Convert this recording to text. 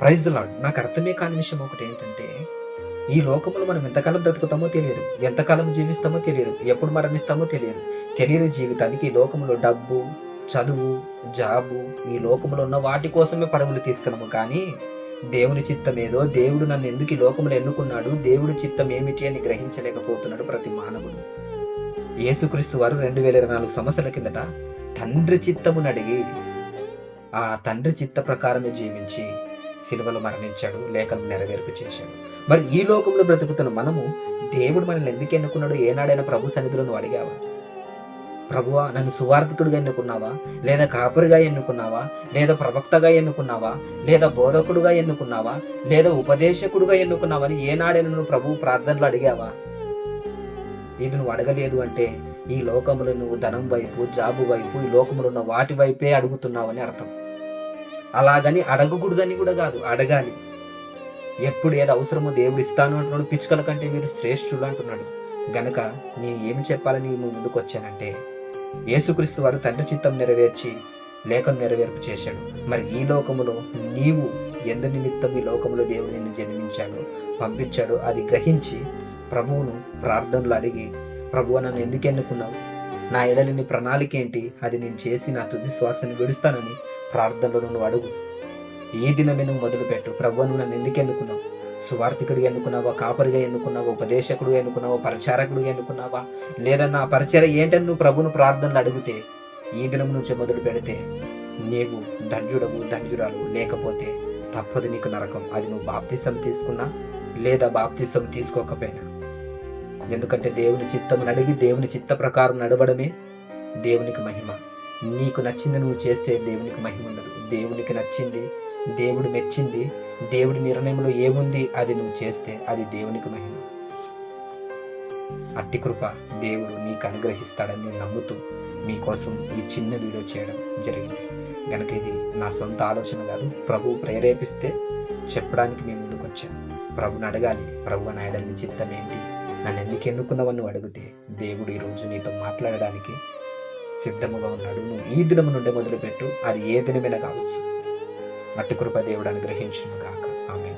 Praise lord నాకు అర్థమే కాని విషయం ఒకటి ఏంటంటే ఈ లోకంలో మనం ఎంతకాలం బ్రతుకుతామో తెలియదు. ఎంతకాలం జీవిస్తామో తెలియదు. ఎప్పుడు మరణిస్తామో తెలియదు. తెలియని జీవితానికి ఈ లోకంలో డబ్బు చదువు జాబు ఈ లోకంలో ఉన్న వాటి కోసమే పరుగులు తీసుకున్నాము కానీ దేవుని చిత్తం ఏదో దేవుడు నన్ను ఎందుకు ఈ లోకంలో ఎన్నుకున్నాడు? దేవుడి చిత్తం ఏమిటి అని గ్రహించలేకపోతున్నాడు ప్రతి మానవుడు. యేసుక్రీస్తు వారు రెండు వేల ఇరవై నాలుగు సంవత్సరాల కిందట తండ్రి చిత్తమునడిగి ఆ తండ్రి చిత్త ప్రకారమే జీవించి సిలువలో మరణించాడు లేఖను నెరవేర్పు చేశాడు. మరి ఈ లోకంలో బ్రతుకుతున్న మనము దేవుడు మనల్ని ఎందుకు ఎన్నుకున్నాడు? ఏనాడైనా ప్రభు సన్నిధిలో నువ్వు అడిగావా? ప్రభువా నన్ను సువార్థికుడిగా ఎన్నుకున్నావా? లేదా కాపురిగా ఎన్నుకున్నావా? లేదా ప్రవక్తగా ఎన్నుకున్నావా? లేదా బోధకుడుగా ఎన్నుకున్నావా? లేదా ఉపదేశకుడుగా ఎన్నుకున్నావా అని ఏనాడైనా నువ్వు ప్రభు ప్రార్థనలు అడిగావా? ఇది నువ్వు అడగలేదు అంటే ఈ లోకంలో నువ్వు ధనం వైపు జాబు వైపు ఈ లోకంలో ఉన్న వాటి వైపే అడుగుతున్నావని అర్థం. అలాగని అడగకూడదని కూడా కాదు అడగాలి. ఎప్పుడు ఏది అవసరమో దేవుడు ఇస్తాను అంటున్నాడు పిచ్చుకల కంటే మీరు శ్రేష్ఠులు అంటున్నాడు. గనక నేను ఏమి చెప్పాలని మీ ముందుకు వచ్చానంటే యేసుక్రీస్తు వారు తండ్రి చిత్తం నెరవేర్చి లేఖను నెరవేర్పు చేశాడు. మరి ఈ లోకములో నీవు ఎందు నిమిత్తం ఈ లోకంలో దేవుడు నిన్ను జన్మించాడు పంపించాడు అది గ్రహించి ప్రభువును ప్రార్థనలు అడిగి ప్రభువు నన్ను ఎందుకు ఎన్నుకున్నావు? నా ఎడలిని ప్రణాళిక ఏంటి? అది నేను చేసి నా తుది శ్వాసను విడుస్తానని ప్రార్థనలో నువ్వు అడుగు. ఈ దినమే నువ్వు మొదలుపెట్టు. ప్రభు నువ్వు నన్ను ఎందుకు ఎన్నుకున్నావు? సువార్థికుడు ఎన్నుకున్నావా? కాపరిగా ఎన్నుకున్నావా? ఉపదేశకుడు ఎన్నుకున్నావా? పరిచారకుడు ఎన్నుకున్నావా? లేదా నా పరిచయం ఏంటని నువ్వు ప్రభును ప్రార్థనలు అడిగితే ఈ దినం నుంచి మొదలు పెడితే నీవు ధన్యుడవు ధన్యురాలు. లేకపోతే తప్పదు నీకు నరకం. అది నువ్వు బాప్తిసం తీసుకున్నా లేదా బాప్తిసం తీసుకోకపోయినా. ఎందుకంటే దేవుని చిత్తం అడిగి దేవుని చిత్త ప్రకారం నడవడమే దేవునికి మహిమ. నీకు నచ్చింది నువ్వు చేస్తే దేవునికి మహిమ ఉండదు. దేవునికి నచ్చింది దేవుడు మెచ్చింది దేవుడి నిర్ణయంలో ఏముంది అది నువ్వు చేస్తే అది దేవునికి మహిమ. అట్టి కృప దేవుడు నీకు అనుగ్రహిస్తాడని నేను నమ్ముతూ మీకోసం ఈ చిన్న వీడియో చేయడం జరిగింది. గనక ఇది నా సొంత ఆలోచన కాదు ప్రభు ప్రేరేపిస్తే చెప్పడానికి మేము ముందుకు వచ్చాను ప్రభుని అడగాలి ప్రభు నాయడని చిత్తం ఏంటి? నన్ను ఎందుకు ఎన్నుకున్నావని అడిగితే దేవుడు ఈరోజు నీతో మాట్లాడడానికి సిద్ధముగా ఉన్నాడు. నువ్వు ఈ దినము నుండి మొదలుపెట్టు. అది ఏ దినమైనా కావచ్చు. అట్టి కృప దేవుడు అనుగ్రహించును గాక ఆమె